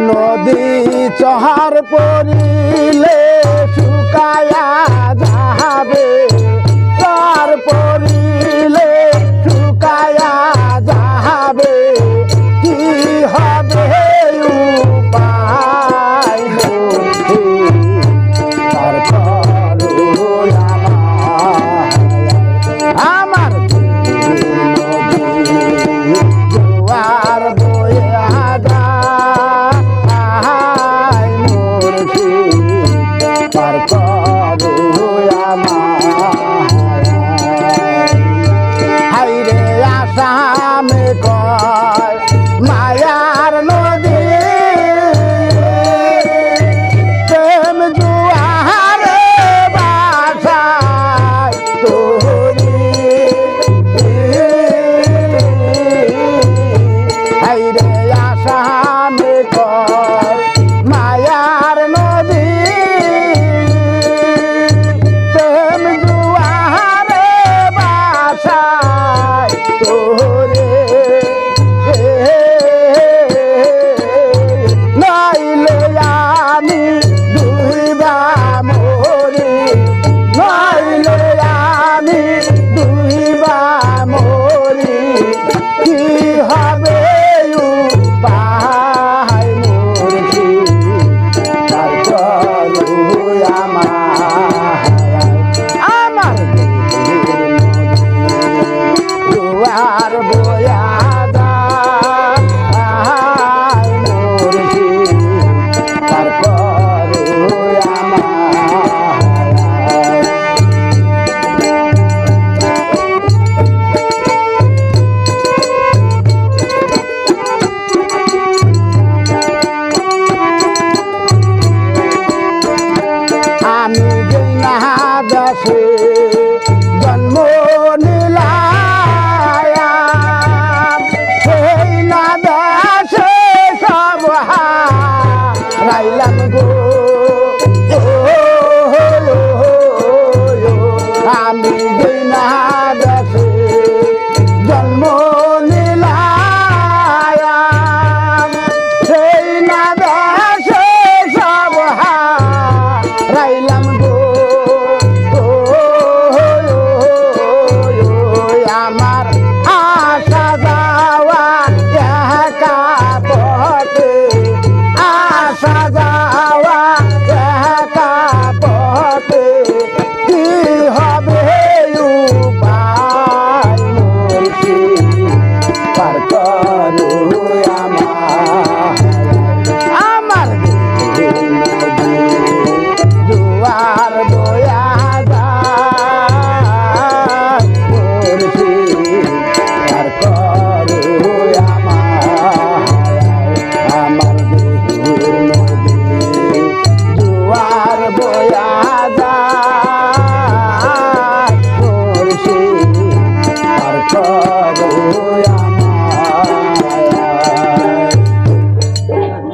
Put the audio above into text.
নদী চহার পরিলে পার করু হাই রে আসামে কয় মায়ার নদী। প্রেম জুয়ার বাসায় তোরি। হাই রে আসাম